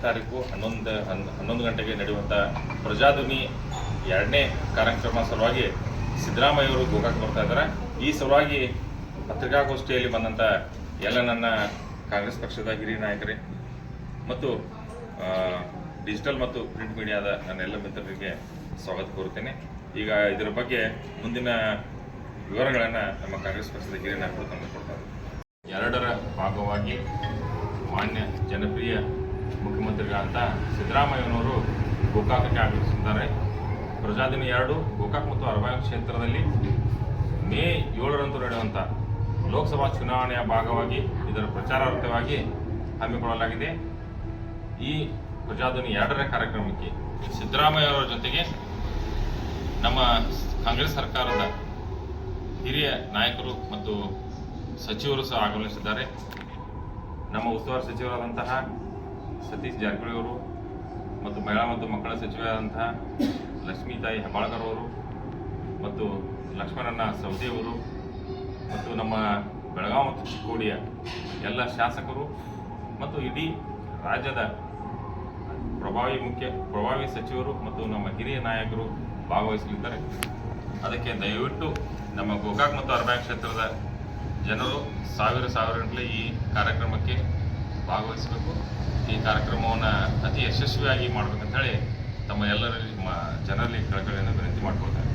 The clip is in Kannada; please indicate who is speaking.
Speaker 1: ತಾರೀಕು ಹನ್ನೊಂದು, ಹನ್- ಹನ್ನೊಂದು ಗಂಟೆಗೆ ನಡೆಯುವಂಥ ಪ್ರಜಾಧ್ವನಿ ಎರಡನೇ ಕಾರ್ಯಕ್ರಮ ಸಲುವಾಗಿ ಸಿದ್ದರಾಮಯ್ಯ ಅವರು ಗೋಕಾಕ್ ಬರ್ತಾ ಇದ್ದಾರೆ. ಈ ಸಲುವಾಗಿ ಪತ್ರಿಕಾಗೋಷ್ಠಿಯಲ್ಲಿ ಬಂದಂಥ ಎಲ್ಲ ನನ್ನ ಕಾಂಗ್ರೆಸ್ ಪಕ್ಷದ ಹಿರಿಯ ನಾಯಕರೇ ಮತ್ತು ಡಿಜಿಟಲ್ ಮತ್ತು ಪ್ರಿಂಟ್ ಮೀಡಿಯಾದ ನನ್ನ ಎಲ್ಲ ಮಿತ್ರರಿಗೆ ಸ್ವಾಗತ ಕೋರುತ್ತೇನೆ. ಈಗ ಇದರ ಬಗ್ಗೆ ಮುಂದಿನ ವಿವರಗಳನ್ನು ನಮ್ಮ ಕಾಂಗ್ರೆಸ್ ಪಕ್ಷದ ಹಿರಿಯ ನಾಯಕರು ತಂದುಕೊಡ್ತಾರೆ ಕೊಡ್ತಾರೆ. ಎರಡರ ಭಾಗವಾಗಿ ಮಾನ್ಯ ಜನಪ್ರಿಯ ಮುಖ್ಯಮಂತ್ರಿಗಳಂತ ಸಿದ್ದರಾಮಯ್ಯನವರು ಗೋಕಾಕಕ್ಕೆ ಆಗಮಿಸಿದ್ದಾರೆ. ಪ್ರಜಾದಿನ ಎರಡು, ಗೋಕಾಕ್ ಮತ್ತು ಅರಬಾಯಿ ಕ್ಷೇತ್ರದಲ್ಲಿ ಮೇ ಏಳರಂದು ನಡೆಯುವಂಥ ಲೋಕಸಭಾ ಚುನಾವಣೆಯ ಭಾಗವಾಗಿ ಇದರ ಪ್ರಚಾರಾರ್ಥವಾಗಿ ಹಮ್ಮಿಕೊಳ್ಳಲಾಗಿದೆ. ಈ ಪ್ರಜಾಧ್ವನಿ ಎರಡರ ಕಾರ್ಯಕ್ರಮಕ್ಕೆ ಸಿದ್ದರಾಮಯ್ಯವರ ಜೊತೆಗೆ ನಮ್ಮ ಕಾಂಗ್ರೆಸ್ ಸರ್ಕಾರದ ಹಿರಿಯ ನಾಯಕರು ಮತ್ತು ಸಚಿವರು ಸಹ ಆಗಮಿಸಿದ್ದಾರೆ. ನಮ್ಮ ಉಸ್ತುವಾರಿ ಸಚಿವರಾದಂತಹ ಸತೀಶ್ ಜಾರಕಿಹೊಳಿ ಅವರು ಮತ್ತು ಮಹಿಳಾ ಮತ್ತು ಮಕ್ಕಳ ಸಚಿವರಾದಂತಹ ಲಕ್ಷ್ಮೀತಾಯಿ ಹೆಬ್ಬಾಳ್ಕರ್ ಅವರು ಮತ್ತು ಲಕ್ಷ್ಮಣಣ್ಣ ಸವದಿ ಅವರು ಮತ್ತು ನಮ್ಮ ಬೆಳಗಾವಿ ಮತ್ತು ಚಿಕ್ಕೋಡಿಯ ಎಲ್ಲ ಶಾಸಕರು ಮತ್ತು ಇಡೀ ರಾಜ್ಯದ ಪ್ರಭಾವಿ ಮುಖ್ಯ ಪ್ರಭಾವಿ ಸಚಿವರು ಮತ್ತು ನಮ್ಮ ಹಿರಿಯ ನಾಯಕರು ಭಾಗವಹಿಸಲಿದ್ದಾರೆ. ಅದಕ್ಕೆ ದಯವಿಟ್ಟು ನಮ್ಮ ಗೋಕಾಕ್ ಮತ್ತು ಅರ್ಬಾಯ್ ಕ್ಷೇತ್ರದ ಜನರು ಸಾವಿರ ಸಾವಿರ ಈ ಕಾರ್ಯಕ್ರಮಕ್ಕೆ ಭಾಗವಹಿಸಬೇಕು. ಈ ಕಾರ್ಯಕ್ರಮವನ್ನು ಅತಿ ಯಶಸ್ವಿಯಾಗಿ ಮಾಡಬೇಕಂತ ಹೇಳಿ ತಮ್ಮ ಎಲ್ಲರಲ್ಲಿ ಜನರಲ್ಲಿ ಕಳಕಳಿಯನ್ನು ವಿನಂತಿ ಮಾಡ್ಕೊಳ್ತಾರೆ